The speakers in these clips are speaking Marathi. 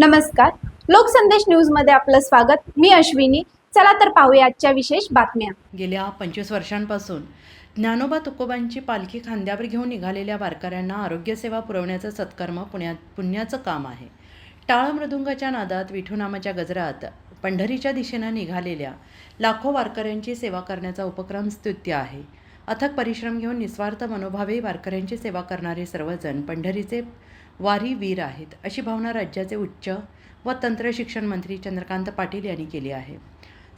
नमस्कार. लोकसंदेश न्यूजमध्ये आपलं स्वागत. मी अश्विनी. चला तर पाहूया आजच्या विशेष बातम्या. गेल्या पंचवीस वर्षांपासून ज्ञानोबा तुकोबांची पालखी खांद्यावर घेऊन निघालेल्या वारकऱ्यांना आरोग्यसेवा पुरवण्याचं सत्कर्म पुण्यात पुण्याचं काम आहे. टाळ मृदुंगाच्या नादात विठुनामाच्या गजरात पंढरीच्या दिशेनं निघालेल्या लाखो वारकऱ्यांची सेवा करण्याचा उपक्रम स्तुत्य आहे. अथक परिश्रम घेऊन निस्वार्थ मनोभावे वारकऱ्यांची सेवा करणारे सर्वजण पंढरीचे वारी वीर आहेत अशी भावना राज्याचे उच्च व तंत्र शिक्षण मंत्री चंद्रकांत पाटील यांनी केली आहे.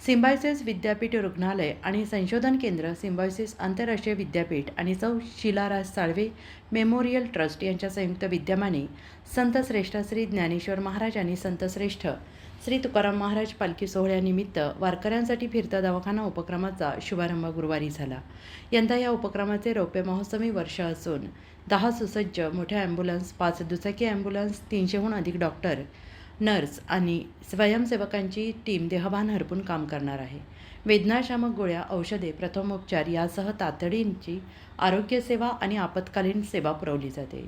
सिम्बायसिस विद्यापीठ रुग्णालय आणि संशोधन केंद्र सिम्बायसिस आंतरराष्ट्रीय विद्यापीठ आणि चौ शिलाराज साळवे मेमोरियल ट्रस्ट यांच्या संयुक्त विद्यमाने संतश्रेष्ठ श्री ज्ञानेश्वर महाराज आणि संतश्रेष्ठ श्री तुकाराम महाराज पालखी सोहळ्यानिमित्त वारकऱ्यांसाठी फिरता दवाखाना उपक्रमाचा शुभारंभ गुरुवारी झाला. यंदा या उपक्रमाचे रौप्य महोत्सवी वर्ष असून दहा सुसज्ज मोठ्या ॲम्ब्युलन्स पाच दुचाकी ॲम्ब्युलन्स तीनशेहून अधिक डॉक्टर नर्स आणि स्वयंसेवकांची टीम देहभान हरपून काम करणार आहे. वेदनाशामक गोळ्या औषधे प्रथमोपचार यासह तातडींची आरोग्यसेवा आणि आपत्कालीन सेवा पुरवली जाते.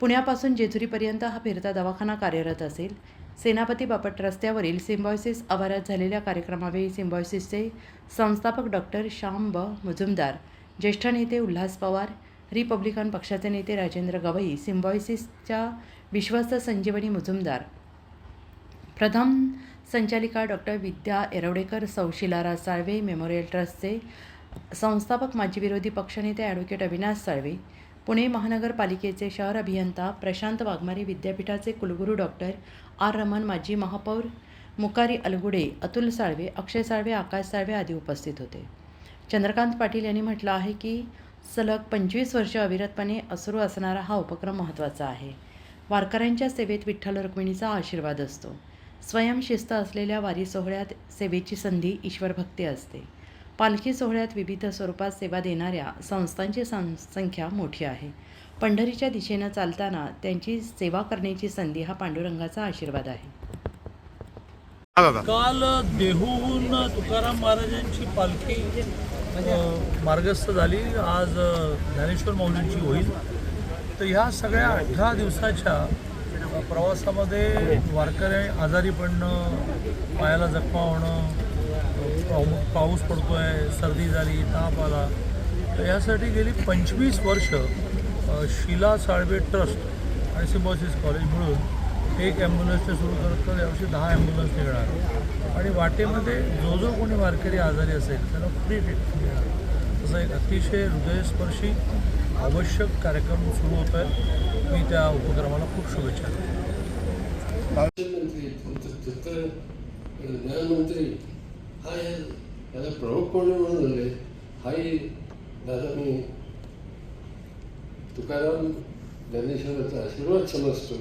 पुण्यापासून जेजुरीपर्यंत हा फिरता दवाखाना कार्यरत असेल. सेनापती बापट रस्त्यावरील सिम्बॉयसिस आवारात झालेल्या कार्यक्रमावेळी सिम्बॉयसिसचे संस्थापक डॉक्टर श्याम ब मुजुमदार ज्येष्ठ नेते उल्हास पवार रिपब्लिकन पक्षाचे नेते राजेंद्र गवई सिम्बॉयसिसच्या विश्वस्त संजीवनी मुजुमदार. प्रथम संचालिका डॉक्टर विद्या एरवडेकर सौशिलारा साळवे मेमोरियल ट्रस्टचे संस्थापक माजी विरोधी पक्षनेते ॲडव्होकेट अविनाश साळवे पुणे महानगरपालिकेचे शहर अभियंता प्रशांत वाघमारे विद्यापीठाचे कुलगुरू डॉक्टर आर. रमन माजी महापौर मुकारी अलगुडे अतुल साळवे अक्षय साळवे आकाश साळवे आदी उपस्थित होते. चंद्रकांत पाटील यांनी म्हटलं आहे की सलग पंचवीस वर्ष अविरतपणे सुरू असणारा हा उपक्रम महत्त्वाचा आहे. वारकऱ्यांच्या सेवेत विठ्ठल रुक्मिणीचा आशीर्वाद असतो. स्वयंशिस्त असलेल्या वारी सोहळ्यात सेवेची संधी ईश्वरभक्ती असते. पालखी सोहळ्यात विविध स्वरूपात सेवा देणाऱ्या संस्थांची सं संख्या मोठी आहे. पंढरीच्या दिशेनं चालताना त्यांची सेवा करण्याची संधी हा पांडुरंगाचा आशीर्वाद आहे. हा काल देहूहून तुकाराम महाराजांची पालखी म्हणजे मार्गस्थ झाली. आज ज्ञानेश्वर माऊलींची होईल. तर ह्या सगळ्या अठरा दिवसाच्या प्रवासामध्ये वारकऱ्या आजारी पडणं पायाला जखमा होणं पाऊस पाऊ- पाऊस सर्दी झाली ताप आला. तर यासाठी गेली पंचवीस वर्ष शिला साळवे ट्रस्ट आणि सिम्बॉसिस कॉलेज मिळून एक ॲम्ब्युलन्सचे सुरू करत तर यावर्षी दहा ॲम्ब्युलन्स निघणार. आणि वाटेमध्ये जो जो कोणी वारकरी आजारी असेल त्यांना फ्री ट्रीटमेंट मिळणार. तसा एक अतिशय हृदयस्पर्शी आवश्यक कार्यक्रम सुरू होत आहे मी त्या उपक्रमाला खूप शुभेच्छा देतो. ज्ञानमंत्री हा याला प्रमुख कोणी म्हणून झाले हाही दादा मी तुकाराम ज्ञानेश्वराचा आशीर्वाद समजतो.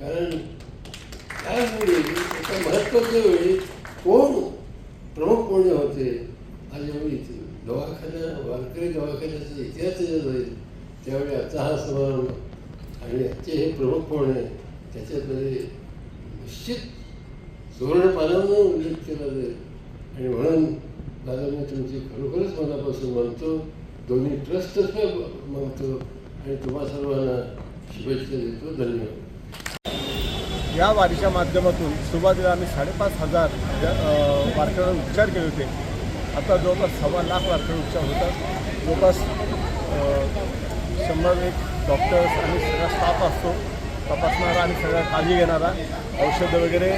कारण त्यावेळी वेळी एका महत्त्वाच्या वेळी कोण प्रमुख कोण होते? आज एवढी दवाखाना वारकरी दवाखान्याचा इतिहास जाईल. त्यावेळी आजचा हा समारंभ. आणि आजचे हे प्रमुख कोण आहे त्याच्यामध्ये निश्चित सुवर्ण पानावर उल्लेख केला जाईल. आणि म्हणून दादा मी तुमची खरोखरच मनापासून म्हणतो दोन्ही ट्रस्टच म्हणतो आणि तुम्हा सर्वांना शुभेच्छा देतो. धन्यवाद. या वारीच्या माध्यमातून सुरुवातीला आम्ही साडेपाच हजार वारकऱ्यांवर उपचार केले होते. आता जवळपास सव्वा लाख वारकरी उपचार होतात. जवळपास शंभर एक डॉक्टर्स आणि सगळा स्टाफ असतो. तपासणारा आणि सगळ्या काळजी घेणारा. औषधं वगैरे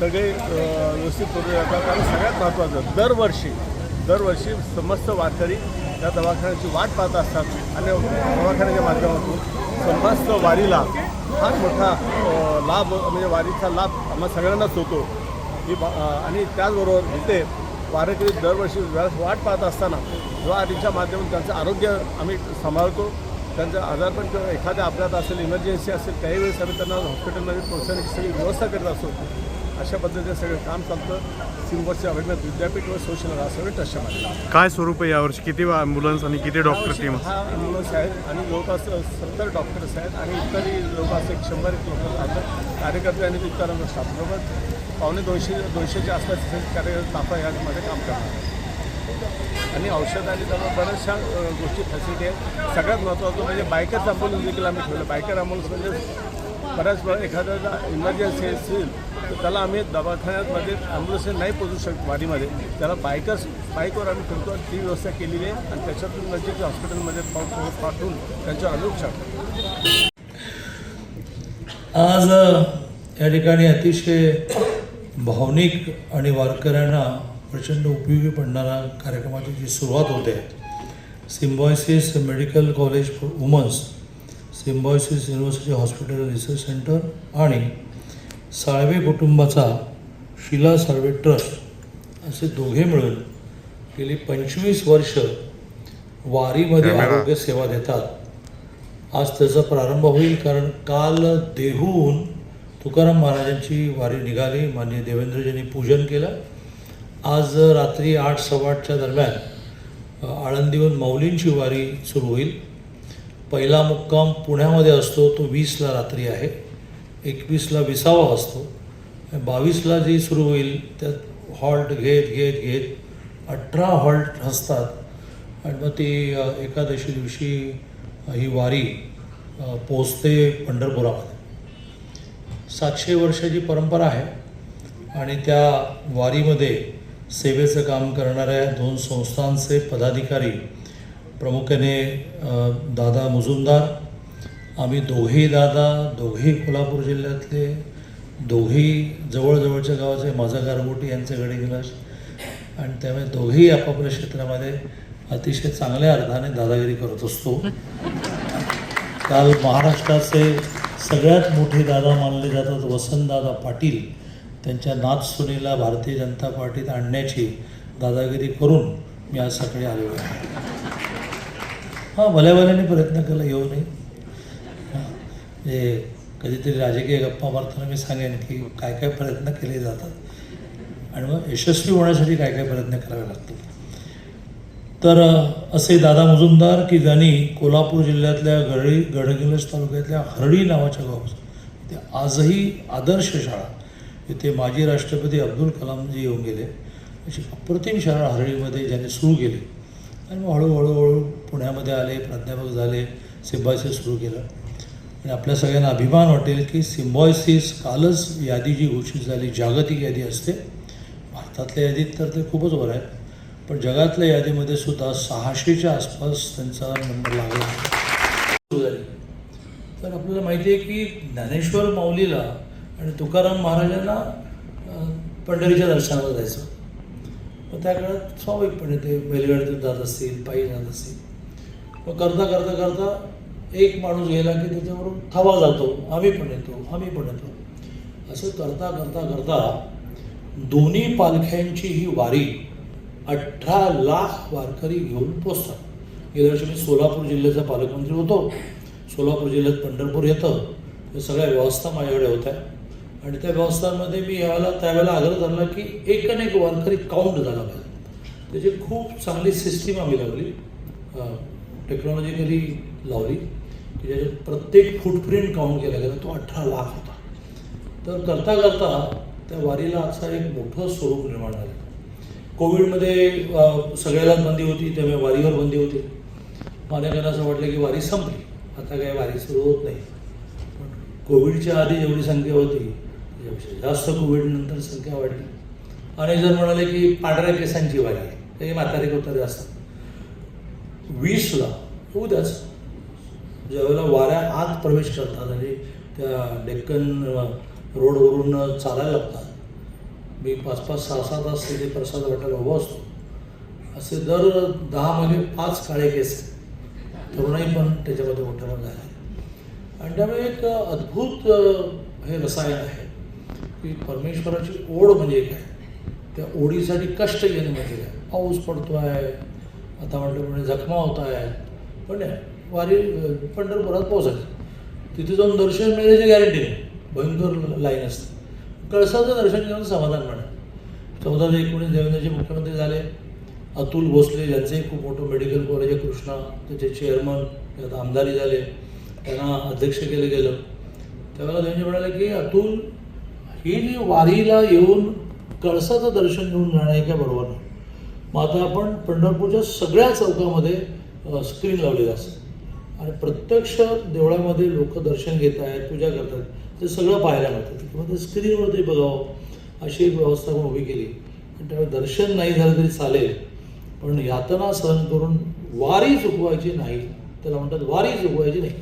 सगळे व्यवस्थित करून जातात आणि सगळ्यात महत्त्वाचं दरवर्षी दरवर्षी समस्त वारकरी या दवाखान्याची वाट पाहत असतात. आणि दवाखान्याच्या माध्यमातून समस्त वारीला फार मोठा लाभ म्हणजे वारीचा लाभ आम्हा सगळ्यांनाच होतो. ही बा- आणि त्याचबरोबर इथे वारकरी दरवर्षी वेळेस वाट पाहत असताना ज्वारीच्या माध्यमातून त्यांचं आरोग्य आम्ही सांभाळतो. त्यांचं आजारपण किंवा एखाद्या अपघात असेल इमर्जन्सी असेल त्याही वेळेस आम्ही त्यांना हॉस्पिटलमध्ये पोहोचण्याची सगळी व्यवस्था करत असतो. अशा पद्धतीने सगळं काम चालतं. सिंबॉसचे अभिनंद विद्यापीठ व सोशल सगळे ट्रस्टच्या काय स्वरूप आहे यावर्षी? किती ॲम्ब्युलन्स आणि किती डॉक्टर टीम दहा ॲम्ब्युलन्स आहेत आणि जवळपास सत्तर डॉक्टर्स आहेत आणि इतरही जवळपास एक शंभर एक लोक राहतात. कार्यकर्ते आणि इतरांना स्टाफबरोबर पावणे दोनशे दोनशेच्या आसपास हे कार्यकर्ते ताफा यामध्ये काम करतात. आणि औषध आणि त्यामुळे बऱ्याचशा गोष्टी फॅसिलिटी आहेत. सगळ्यात महत्त्वाचं म्हणजे बायकर्स ॲम्ब्युलन्स देखील आम्ही ठेवलं. बायकर ॲम्ब्युलन्स म्हणजे बऱ्याच वेळा एखाद्याला इमर्जन्सी असेल तर त्याला आम्ही दवाखान्यामध्ये ॲम्ब्युलन्स नाही पोचू शकतो वाडीमध्ये. त्याला बायकर्स बाईकवर आम्ही ठेवतो ती व्यवस्था केलेली आहे आणि त्याच्यातून नजीक हॉस्पिटलमध्ये पाठवून पाठवून त्यांचं आज या ठिकाणी अतिशय भावनिक आणि वारकऱ्यांना प्रचंड उपयोगी पडणारा कार्यक्रमाची जी सुरुवात होते Symbiosis medical college for womens Symbiosis university hospital research centre आणि साळवे कुटुंबाचा शिला साळवे ट्रस्ट असे दोघे मिळून गेली पंचवीस वर्ष वारीमध्ये. आरोग्य सेवा देतात. आज त्याचा प्रारंभ होईल कारण काल देहूहून तुकाराम महाराजांची वारी निघाली. माननीय देवेंद्रजींनी पूजन केलं. आज रात्री आठ सव्वा आठच्या दरम्यान आळंदीहून माऊलींची वारी सुरू होईल. पहिला मुक्काम पुण्यामध्ये असतो. तो वीसला रात्री आहे. एकवीसला विसावा असतो बावीसला जी सुरू होईल त्यात हॉल्ट घेत घेत घेत अठरा हॉल्ट असतात आणि मग ती एकादशी दिवशी ही वारी पोचते पंढरपुरामध्ये. सातशे वर्षाची परंपरा आहे. आणि त्या वारीमध्ये सेवेचं काम करणाऱ्या दोन संस्थांचे पदाधिकारी प्रामुख्याने दादा मुजुमदार आम्ही दोघे दादा दोघे कोल्हापूर जिल्ह्यातले दोघेही जवळजवळच्या गावाचे माझा गारगोटी यांच्याकडे गेला. आणि त्यामुळे दोघेही आपापल्या क्षेत्रामध्ये अतिशय चांगल्या अर्थाने दादागिरी करत असतो. काल महाराष्ट्राचे सगळ्यात मोठे दादा मानले जातात वसंतदादा पाटील. त्यांच्या नाथसुनीला भारतीय जनता पार्टीत आणण्याची दादागिरी करून मी आज सकाळी आलेलो आहे. हां भल्या भल्याने प्रयत्न केला येऊ नये. म्हणजे कधीतरी राजकीय गप्पा मारताना मी सांगेन की काय काय प्रयत्न केले जातात. आणि मग यशस्वी होण्यासाठी काय काय प्रयत्न करावे लागतात. तर असे दादा मुजुमदार की ज्यांनी कोल्हापूर जिल्ह्यातल्या गरळी गडगिलज तालुक्यातल्या हरळी नावाच्या गावात ते आजही आदर्श शाळा इथे माजी राष्ट्रपती अब्दुल कलामजी येऊन गेले. अशी अप्रतिम शाळा हरळीमध्ये ज्यांनी सुरू केली. आणि मग हळूहळूहळू पुण्यामध्ये आले प्राध्यापक झाले सिम्बॉयसिस सुरू केलं. आणि आपल्या सगळ्यांना अभिमान वाटेल की सिम्बॉयसिस कालच यादी जी घोषित झाली जागतिक यादी असते. भारतातल्या यादीत तर ते खूपच बरं आहे. पण जगातल्या यादीमध्ये सुद्धा सहाशेच्या आसपास त्यांचा नंबर लागला. सुरू तर आपल्याला माहिती आहे की ज्ञानेश्वर माऊलीला आणि तुकाराम महाराजांना पंढरीच्या दर्शनाला जायचं. मग त्या काळात स्वाभाविकपणे ते बैलगाडीतून जात असतील पायी जात असतील. मग करता करता करता एक माणूस गेला की त्याच्यावरून थवा जातो आम्ही पण येतो आम्ही पण येतो. असं करता करता करता दोन्ही पालख्यांची ही वारी अठरा लाख वारकरी घेऊन पोचतात. गेल्या वर्षी मी सोलापूर जिल्ह्याचा पालकमंत्री होतो. सोलापूर जिल्ह्यात पंढरपूर येतं. या सगळ्या व्यवस्था माझ्याकडे होत्या. आणि त्या व्यवस्थांमध्ये मी यावेळेला त्यावेळेला आग्रह धरला की एक आणि एक वारकरी काउंट झाला पाहिजे. त्याची खूप चांगली सिस्टीम आम्ही लावली. टेक्नॉलॉजिकली लावली. की ज्याच्यात प्रत्येक फुटप्रिंट काउंट केला गेला तो अठरा लाख होता. तर करता करता त्या वारीला असा एक मोठं स्वरूप निर्माण झालं. कोविडमध्ये सगळ्यालाच बंदी होती त्यामुळे वारीवर बंदी होती. मग अनेकांना असं वाटलं की वारी संपली. आता काय वारी सुरू होत नाही. पण कोविडच्या आधी जेवढी संख्या होती त्याच्यापेक्षा जास्त कोविडनंतर संख्या वाढली. अनेक जण म्हणाले की पांढऱ्या केसांची वारी आहे. काही म्हातारे कोतारे असतात वीसला उद्याच म्हणजे ज्यावेळेला वाऱ्या आत प्रवेश करतात आणि त्या डेक्कन रोडवरून चालायला लागतात. मी पाच पाच सहा सहा तास तिथे प्रसाद वाटायला उभा असतो. असे दर दहामध्ये म्हणजे पाच काळे केस तरुणाई पण त्याच्यामध्ये मोठ्या मोठ्या आहे. आणि त्यामुळे एक अद्भुत हे रसायन आहे की परमेश्वराची ओढ म्हणजे काय? त्या ओढीसाठी कष्ट घेणे म्हणजे काय? पाऊस पडतो आहे आता म्हटल्याप्रमाणे म्हणजे जखमा होत आहेत पण वारी पंढरपुरात पोहोचायचं. तिथे जाऊन दर्शन मिळायची गॅरंटी नाही. भयंकर लाईन असते. कळसाचं दर्शन घेऊन समाधान म्हणा चौदा ते एकोणीस देवेंद्रचे मुख्यमंत्री झाले. अतुल भोसले यांचंही खूप मोठं मेडिकल कॉलेज आहे कृष्णा त्याचे चेअरमन त्यात आमदारी झाले. त्यांना अध्यक्ष केलं गेलं. त्यावेळेला त्यांनी म्हणाले की अतुल ही जी वारीला येऊन कळसाचं दर्शन घेऊन जाणं आहे बरोबर नाही? मग आता आपण पंढरपूरच्या सगळ्या चौकामध्ये स्क्रीन लावलेलं असतं आणि प्रत्यक्ष देवळामध्ये लोक दर्शन घेत आहेत पूजा करतात ते सगळं पाहायला मिळतं. किंवा ते स्क्रीनवर बघावं अशी एक व्यवस्था आपण उभी केली. आणि त्यामुळे दर्शन नाही झालं तरी चालेल पण यातना सहन करून वारी चुकवायची नाही त्याला म्हणतात वारी चुकवायची नाही.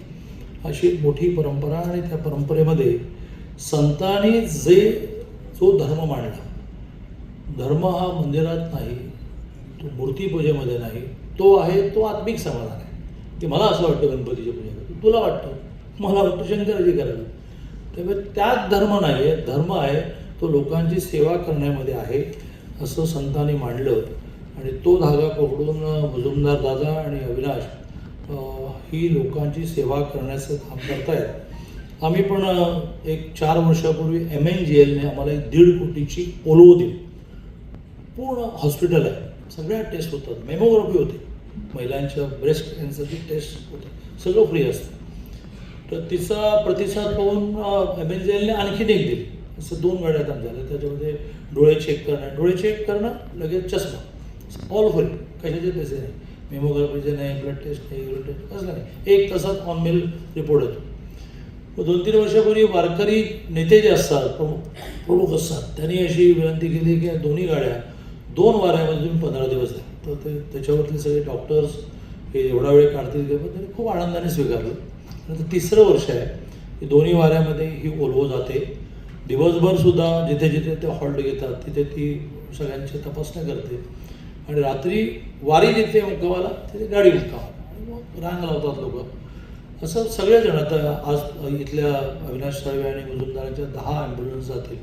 अशी एक मोठी परंपरा आणि त्या परंपरेमध्ये संतांनी जे जो धर्म मांडला धर्म हा मंदिरात नाही तो मूर्तीपूजेमध्ये नाही तो आहे तो आत्मिक समाधान आहे. ते मला असं वाटतं गणपतीच्या पूजेला. तुला वाटतं? मला वाटतं शंकराची करावी त्यामुळे त्यात धर्म नाही आहे धर्म आहे तो लोकांची सेवा करण्यामध्ये आहे असं संतांनी मांडलं. आणि तो धागा पकडून मुजुमदार दादा आणि अविनाश ही लोकांची सेवा करण्याचं काम करतायत. आम्ही पण एक चार वर्षापूर्वी एम एन जी एलने आम्हाला एक दीड कोटीची ओलो दिली. पूर्ण हॉस्पिटल आहे. सगळ्या टेस्ट होतात. मेमोग्राफी होते. महिलांच्या ब्रेस्ट कॅन्सरची टेस्ट होते. सगळं फ्री असतं. तर तिचा प्रतिसाद पाहून एम एन जी एलने आणखीन एक दिली. असं दोन गाड्या काम झाल्या त्याच्यामध्ये डोळे चेक करणं. डोळे चेक करणं लगेच चष्मा. ऑल फ्री कशाचे पैसे नाही. मेमोग्राफीचे नाही ब्लड टेस्ट नाही युरिन टेस्ट कसं नाही. एक तासात ऑन मेल रिपोर्ट येतो. दोन तीन वर्षापूर्वी वारकरी नेते जे असतात प्रमुख प्रमुख असतात. त्यांनी अशी विनंती केली की दोन्ही गाड्या दोन वाऱ्यामध्ये तुम्ही पंधरा दिवस द्या तर ते त्याच्यावरती सगळे डॉक्टर्स हे एवढा वेळ काढतील किंवा त्यांनी खूप आनंदाने स्वीकारलं. नंतर तिसरं वर्ष आहे. की दोन्ही वाऱ्यामध्ये ही ओलवो जाते. दिवसभर सुद्धा जिथे जिथे ते हॉल्ट घेतात तिथे ती सगळ्यांची तपासणी करते. आणि रात्री वारी जिथे मुक्कामाला तिथे गाडी मुक्काम. आणि मग रांग लावतात लोक. असं सगळेजण आता आज इथल्या अविनाश साळवे आणि मुजुमदारांच्या दहा ॲम्ब्युलन्स जातील.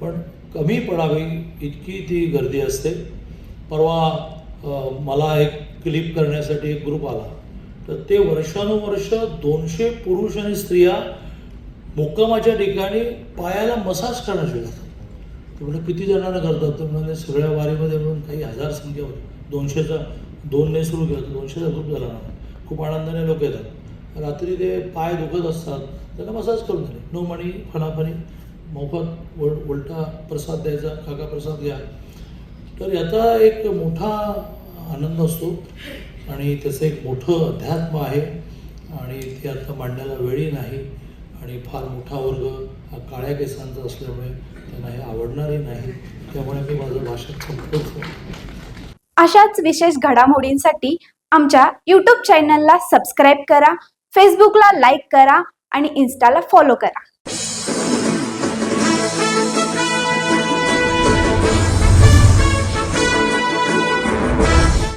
पण कमी पडावी इतकी ती गर्दी असते. परवा मला एक क्लिप करण्यासाठी एक ग्रुप आला. तर ते वर्षानुवर्ष दोनशे पुरुष आणि स्त्रिया मुक्कामाच्या ठिकाणी पायाला मसाज करण्यास शिकतात ते म्हणजे किती जणांना करतात? तर म्हणजे सगळ्या वारीमध्ये म्हणून काही हजार संख्या होती. दोनशेचा दोनने सुरू केला तर दोनशेचा ग्रुप झाला ना खूप आनंदाने लोक येतात. रात्री ते पाय दुखत असतात त्यांना मसाज करून दिले. नो मणी फणाफणी मोफत उल उलटा प्रसाद द्यायचा काका प्रसाद घ्या. तर याचा एक मोठा आनंद असतो. आणि त्याचं एक मोठं अध्यात्म आहे. आणि ते आता मांडण्याला वेळी नाही. आणि फार मोठा वर्ग हा काळ्या केसांचा असल्यामुळे त्यांना हे आवडणारही नाही. त्यामुळे मी माझं भाषण संपवतो. अशाच विशेष घडामोडींसाठी आमच्या यूट्यूब चॅनलला सबस्क्राईब करा फेसबुकला लाईक करा आणि इन्स्टाला फॉलो करा.